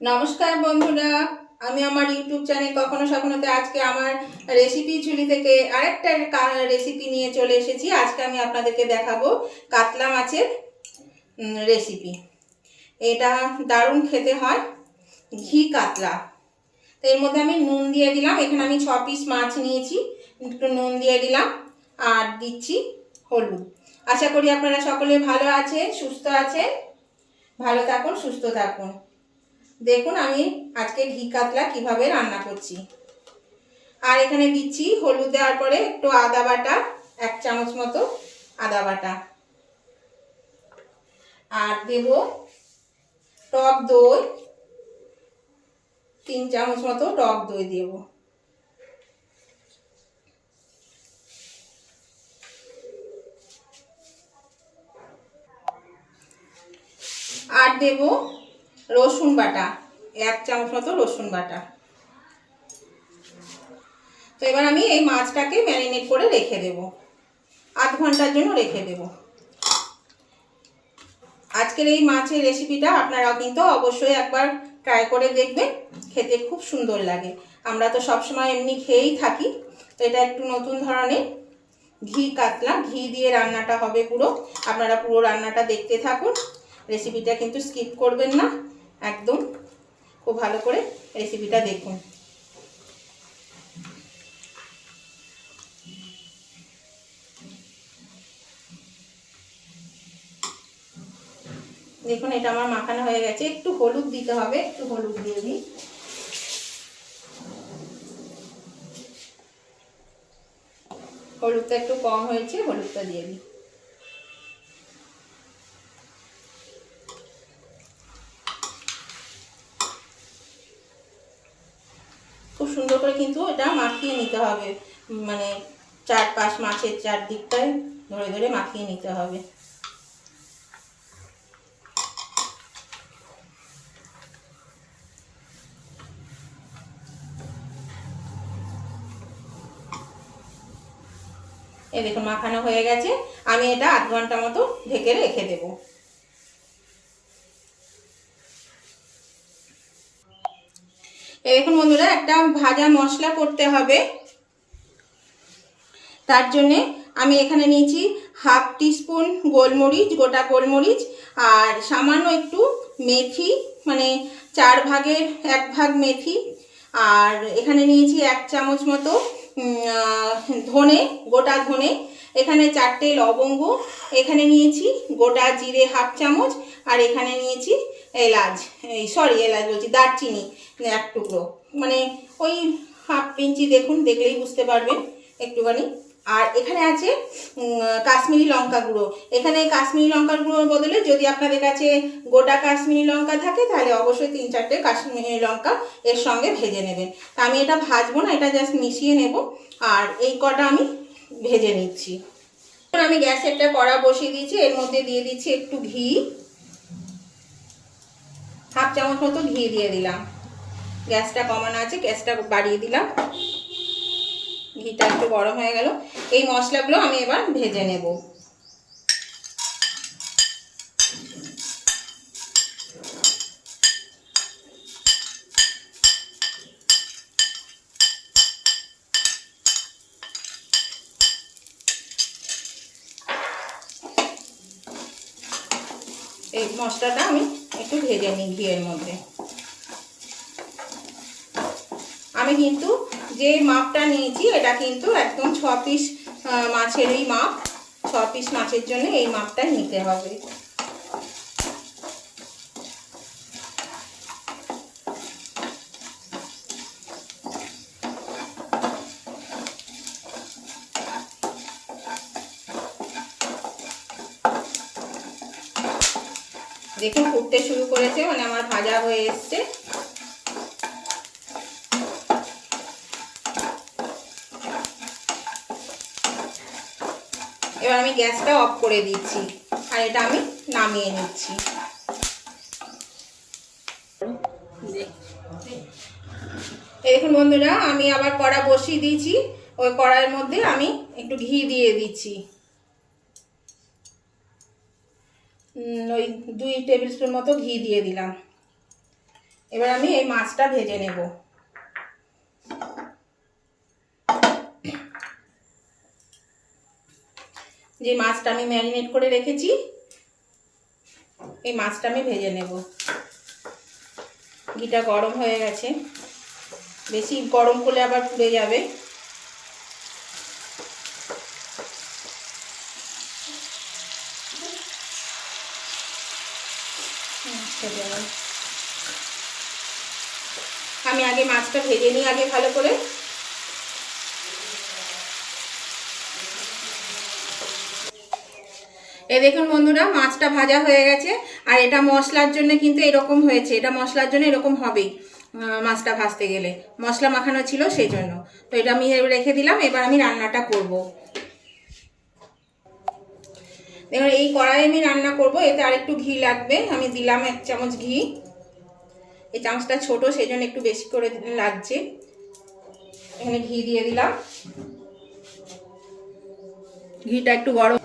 নমস্কার বন্ধুরা, আমি আমার ইউটিউব চ্যানেল কখনো সখনোতে আজকে আমার রেসিপি ঝুলি থেকে আরেকটা রেসিপি নিয়ে চলে এসেছি। আজকে আমি আপনাদেরকে দেখাবো কাতলা মাছের রেসিপি এটা দারুণ খেতে হয়, ঘি কাতলা। তো এর মধ্যে আমি নুন দিয়ে দিলাম। এখানে আমি ছ পিস মাছ নিয়েছি, একটু নুন দিয়ে দিলাম আর দিচ্ছি হলুদ। আশা করি আপনারা সকলে ভালো আছেন, সুস্থ আছেন। ভালো থাকুন, সুস্থ থাকুন। দেখুন, আমি আজকে ঘি কাতলা কীভাবে রান্না করছি। আর এখানে দিচ্ছি হলুদ দেওয়ার পরে একটু আদা বাটা, এক চামচ মতো আদা বাটা। আর দেব টক দই, তিন চামচ মতো টক দই দেব। আর দেব রসুন বাটা, এক চামচ মতো রসুন বাটা। তো এবার আমি এই মাছটাকে ম্যারিনেট করে রেখে দেব। আধ ঘণ্টার জন্য রেখে দেব। আজকের এই মাছের রেসিপিটা আপনারাও কিন্তু অবশ্যই একবার ট্রাই করে দেখবেন, খেতে খুব সুন্দর লাগে। আমরা তো সবসময় এমনি খেয়েই থাকি, তো এটা একটু নতুন ধরনের। ঘি কাতলা, ঘি দিয়ে রান্নাটা হবে পুরো। আপনারা পুরো রান্নাটা দেখতে থাকুন। রেসিপিটা কিন্তু স্কিপ করবেন না। একদম খুব ভালো করে রেসিপিটা দেখুন। দেখুন, এটা আমার মাখানো হয়ে গেছে। একটু হলুদ দিতে হবে, একটু হলুদ দিয়ে দিই। হলুদটা একটু কম হয়েছে, হলুদটা দিয়ে দিই। সুন্দর করে কিন্তু এটা মাখিয়ে নিতে হবে। মানে চার পাঁচ মাছের চারদিকটায় ধরে ধরে মাখিয়ে নিতে হবে। এই দেখুন, মাখানো হয়ে গেছে। আমি এটা আধ ঘণ্টা মতো ঢেকে রেখে দেবো। দেখুন বন্ধুরা, একটা ভাজা মশলা করতে হবে। তার জন্যে আমি এখানে নিয়েছি হাফ টিস্পুন গোলমরিচ, গোটা গোলমরিচ, আর সামান্য একটু মেথি মানে চার ভাগের এক ভাগ মেথি। আর এখানে নিয়েছি এক চামচ মতো ধনে, গোটা ধনে। এখানে চারটে লবঙ্গ। এখানে নিয়েছি গোটা জিরে হাফ চামচ। আর এখানে নিয়েছি এলাচ, এই সরি এলাচ বলছি, দারচিনি এক টুকরো। মানে ওই হাফ ইঞ্চি দেখুন, দেখলেই বুঝতে পারবেন একটুখানি। আর এখানে আছে কাশ্মীরি লঙ্কা গুঁড়ো। এখানে কাশ্মীরি লঙ্কার গুঁড়োর বদলে যদি আপনাদের কাছে গোটা কাশ্মীরি লঙ্কা থাকে, তাহলে অবশ্যই তিন চারটে কাশ্মীরি লঙ্কা এর সঙ্গে ভেজে নেবেন। তা আমি এটা ভাজবো না, এটা জাস্ট মিশিয়ে নেব। আর এই কটা আমি ভেজে নিচ্ছি। আমি গ্যাসে একটা কড়া বসিয়ে দিয়েছি, এর মধ্যে দিয়ে দিচ্ছি একটু ঘি। হাফ চামচ মতো ঘি দিয়ে দিলাম। গ্যাসটা কমানো আছে, গ্যাসটা বাড়িয়ে দিলাম। ঘিটা একটু গরম হয়ে গেল। এই মশলাগুলো আমি এবার ভেজে নেব। এই মশলাটা আমি একটু ভেজে নিই ঘিয়ের মধ্যে। আমি কিন্তু যে মাপটা নিয়েছি, এটা কিন্তু একদম ছ পিস মাছেরই মাপ, ছ পিস মাছের জন্য এই মাপটা নিতে হবে। দেখুন, ফুটতে শুরু করেছে মানে আমার ভাজা হয়ে এসছে। এবার আমি গ্যাসটা অফ করে দিচ্ছি, আর এটা আমি নামিয়ে নিচ্ছি। দেখুন বন্ধুরা, আমি আবার কড়া বসিয়ে দিয়েছি, ওই কড়াইয়ের মধ্যে আমি একটু ঘি দিয়ে দিচ্ছি। ওই দুই টেবিল স্পুন মতো ঘি দিয়ে দিলাম। এবার আমি এই মাছটা ভেজে নেব। যে মাছটা আমি ম্যারিনেট করে রেখেছি, এই মাছটা আমি ভেজে নেব। ঘিটা গরম হয়ে গেছে। বেশি গরম করলে আবার পুড়ে যাবে আচ্ছা, দাঁড়াও। আমি আগে মাছটা ভেজে নিই আগে ভালো করে। এ দেখুন বন্ধুরা, মাছটা ভাজা হয়ে গেছে। আর এটা মশলার জন্য কিন্তু এরকম হয়েছে। এটা মশলার জন্য এরকম হবেই মাছটা ভাজতে গেলে। মশলা মাখানো ছিল সেই জন্য তো এটা আমি রেখে দিলাম, এবার আমি রান্নাটা করব। দেখুন, এই কড়াই আমি রান্না করব, এতে আর একটু ঘি লাগবে। আমি দিলাম এক চামচ ঘি। এই চামচটা ছোট সেই জন্য একটু বেশি করে লাগছে। এখানে ঘি দিয়ে দিলাম। ঘিটা একটু গরম।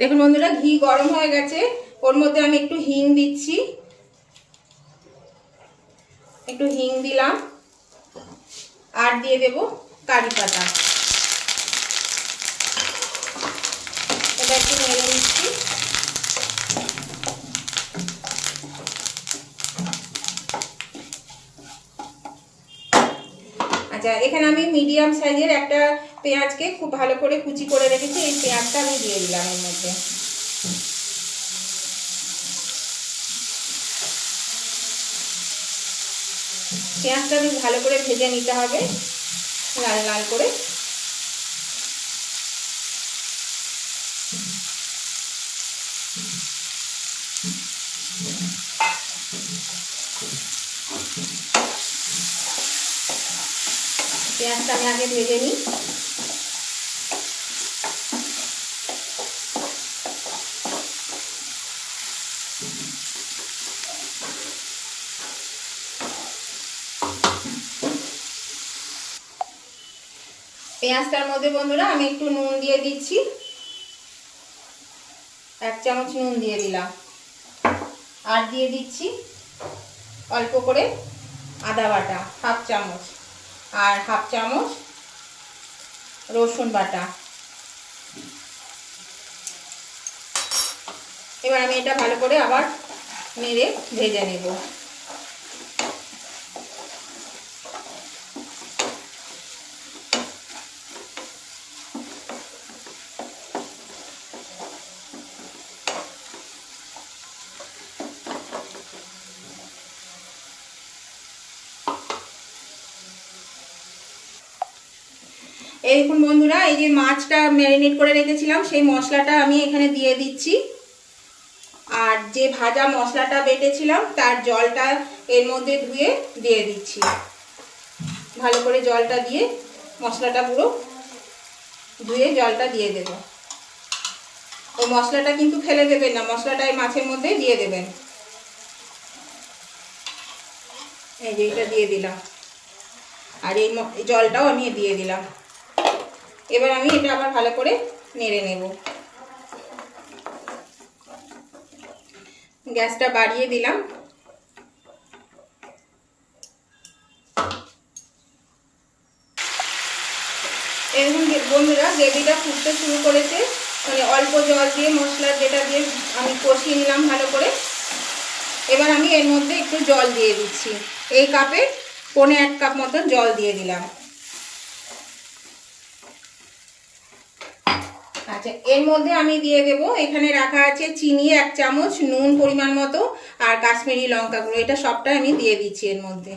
দেখুন বন্ধুরা, ঘি গরম হয়ে গেছে। ওর মধ্যে আমি একটু হিং দিচ্ছি। একটু হিং দিলাম। আর দিয়ে দেব কারি পাতা। এটা একটু নেড়ে নিচ্ছি আচ্ছা এখানে আমি মিডিয়াম সাইজের একটা পেঁয়াজকে খুব ভালো করে কুচি করে রেখেছি, এই পেঁয়াজটা আমি দিয়ে দিলাম এর মধ্যে। পেঁয়াজটা বেশ ভালো করে ভেজে নিতে হবে, লাল লাল করে। পেঁয়াজটা আমি আগে ভেজে নিই। পেঁয়াজটার মধ্যে বন্ধুরা আমি একটু নুন দিয়ে দিচ্ছি। এক চামচ নুন দিয়ে দিলাম। আর দিয়ে দিচ্ছি অল্প করে আদা বাটা, হাফ চামচ। আর হাফ চামচ রসুন বাটা। এবার আমি এটা ভালো করে আবার নেড়ে ভেজে নেব। এই দেখুন বন্ধুরা, এই যে মাছটা ম্যারিনেট করে রেখেছিলাম, সেই মশলাটা আমি এখানে দিয়ে দিচ্ছি। আর যে ভাজা মশলাটা বেটেছিলাম, তার জলটা এর মধ্যে ধুয়ে দিয়ে দিচ্ছি। ভালো করে জলটা দিয়ে মশলাটা পুরো ধুয়ে জলটা দিয়ে দেব। ওই মশলাটা কিন্তু ফেলে দেবেন না, মশলাটা এই মাছের মধ্যে দিয়ে দেবেন। এই যে এটা দিয়ে দিলাম। আর এই জলটাও আমি দিয়ে দিলাম। এবার আমি এটা আবার ভালো করে নেড়ে নেব। গ্যাসটা বাড়িয়ে দিলাম। যে বন্ধুরা গ্রেভিটা ফুটতে শুরু করেছে মানে অল্প জল দিয়ে, মশলা যেটা দিয়ে আমি কষিয়ে নিলাম ভালো করে। এবার আমি এর মধ্যে একটু জল দিয়ে দিচ্ছি। এই কাপে পনে এক কাপ মতন জল দিয়ে দিলাম। আচ্ছা এর মধ্যে আমি দিয়ে দেব, এখানে রাখা আছে চিনি এক চামচ, নুন পরিমাণ মতো, আর কাশ্মীরি লঙ্কা গুঁড়ো। এটা সবটা আমি দিয়ে দিচ্ছি এর মধ্যে।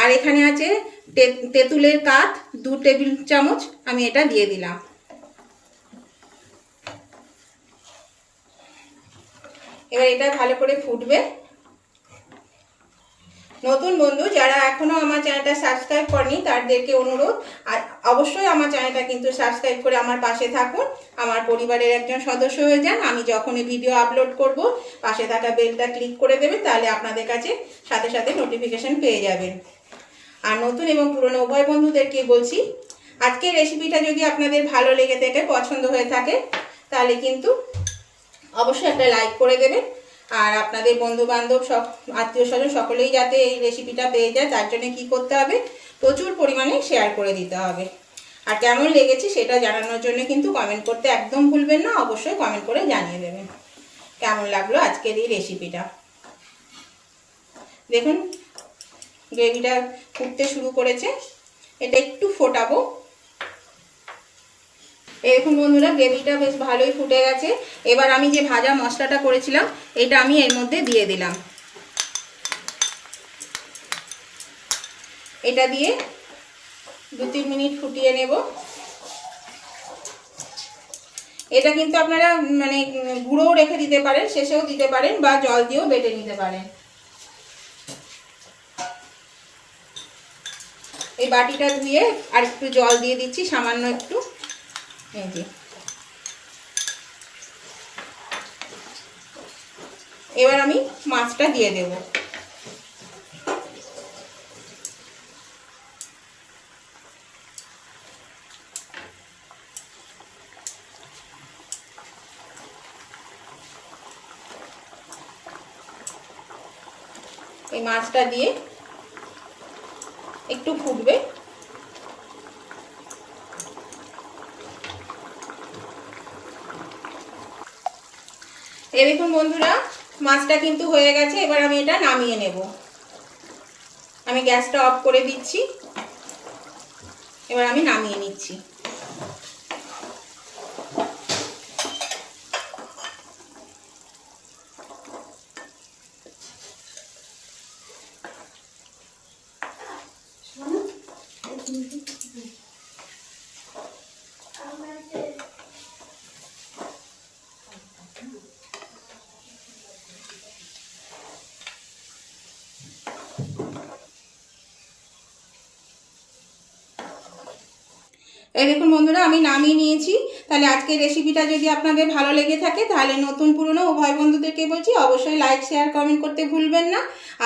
আর এখানে আছে তেঁতুলের কাঠ দু টেবিল চামচ আমি এটা দিয়ে দিলাম। এবার এটা ভালো করে ফুটবে। নতুন বন্ধু, যারা এখনও আমার চ্যানেলটা সাবস্ক্রাইব করেনি, তাদেরকে অনুরোধ। আর অবশ্যই আমার চ্যানেলটা কিন্তু সাবস্ক্রাইব করে আমার পাশে থাকুন। আমার পরিবারের একজন সদস্য হয়ে যান, আমি যখনই ভিডিও আপলোড করব, পাশে থাকা বেলটা ক্লিক করে দেবেন, তাহলে আপনাদের কাছে সাথে সাথে নোটিফিকেশন পেয়ে যাবেন। আর নতুন এবং পুরনো উভয় বন্ধুদেরকে বলছি, আজকের রেসিপিটা যদি আপনাদের ভালো লেগে থাকে, পছন্দ হয়ে থাকে, তাহলে কিন্তু অবশ্যই একটা লাইক করে দেবেন। আর আপনাদের বন্ধু বান্ধব সব, আত্মীয় স্বজন সকলেই যাতে এই রেসিপিটা পেয়ে যায়, তার জন্য কী করতে হবে? প্রচুর পরিমাণে শেয়ার করে দিতে হবে। আর কেমন লেগেছে সেটা জানানোর জন্য কিন্তু কমেন্ট করতে একদম ভুলবেন না, অবশ্যই কমেন্ট করে জানিয়ে দেবেন। কেমন লাগল আজকের এই রেসিপিটা দেখুন গ্রেভিটা ফুটতে শুরু করেছে। এটা একটু ফোটাবো। দেখুন বন্ধুরা, গ্রেভিটা বেশ ভালোই ফুটে গেছে। এবার আমি যে ভাজা মশলাটা করেছিলাম, এটা আমি এর মধ্যে দিয়ে দিলাম। এটা দিয়ে দু তিন মিনিট ফুটিয়ে নেব। এটা কিন্তু আপনারা মানে গুঁড়োও রেখে দিতে পারেন, শেষেও দিতে পারেন, বা জল দিয়েও বেটে নিতে পারেন। এই বাটিটা ধুয়ে আর একটু জল দিয়ে দিচ্ছি, সামান্য একটু। এই যে। এবার আমি মাছটা দিয়ে দেব। এই মাছটা দিয়ে একটু ফুটবে। এ দেখুন বন্ধুরা, মাছটা কিন্তু হয়ে গেছে, এবার আমি এটা নামিয়ে নেব। আমি গ্যাসটা অফ করে দিচ্ছি। এবার আমি নামিয়ে নিচ্ছি। এই দেখুন বন্ধুরা, আমি নামিয়ে নিয়েছি। তাহলে আজকে রেসিপিটা যদি আপনাদের ভালো লেগে থাকে, তাহলে নতুন পুরনো উভয় বন্ধুদেরকে বলছি, অবশ্যই লাইক শেয়ার কমেন্ট করতে ভুলবেন না।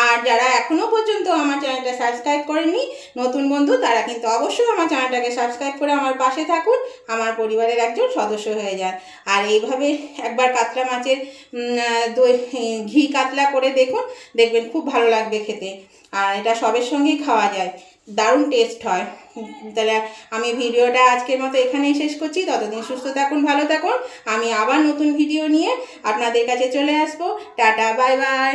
আর যারা এখনও পর্যন্ত আমার চ্যানেলটা সাবস্ক্রাইব করেনি নতুন বন্ধু, তারা কিন্তু অবশ্যই আমার চ্যানেলটাকে সাবস্ক্রাইব করে আমার পাশে থাকুন। আমার পরিবারের একজন সদস্য হয়ে যান। আর এইভাবে একবার কাতলা মাছের দই, ঘি কাতলা করে দেখুন, দেখবেন খুব ভালো লাগবে খেতে। আর এটা সবের সঙ্গেই খাওয়া যায়। দারুণ টেস্ট হয়। তাহলে আমি ভিডিওটা আজকের মতো এখানেই শেষ করছি। ততদিন সুস্থ থাকুন, ভালো থাকুন। আমি আবার নতুন ভিডিও নিয়ে আপনাদের কাছে চলে আসব। Tata bye bye